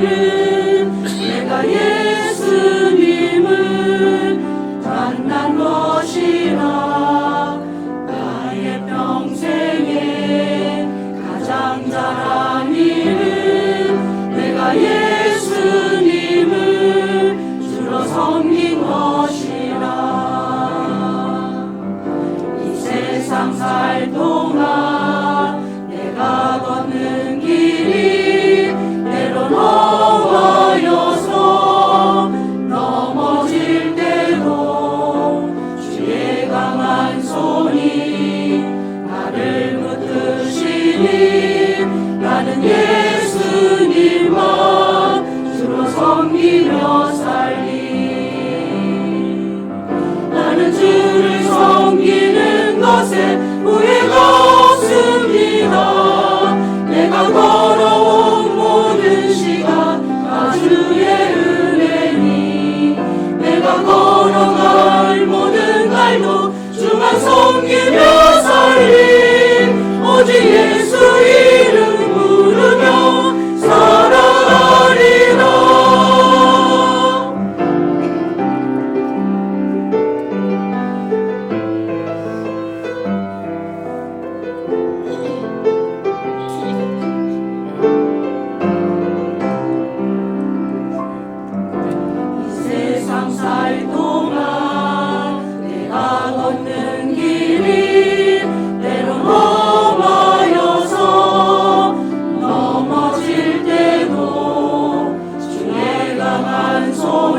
You. 섬기며 살림 오직 예수 이름 부르며 살아리라. 살도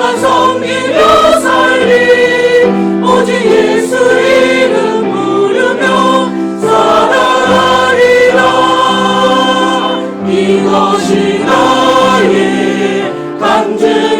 거룩한 섬기며 살리. 오직 예수 이름 부르며 살아가리라. 이것이 나의 간증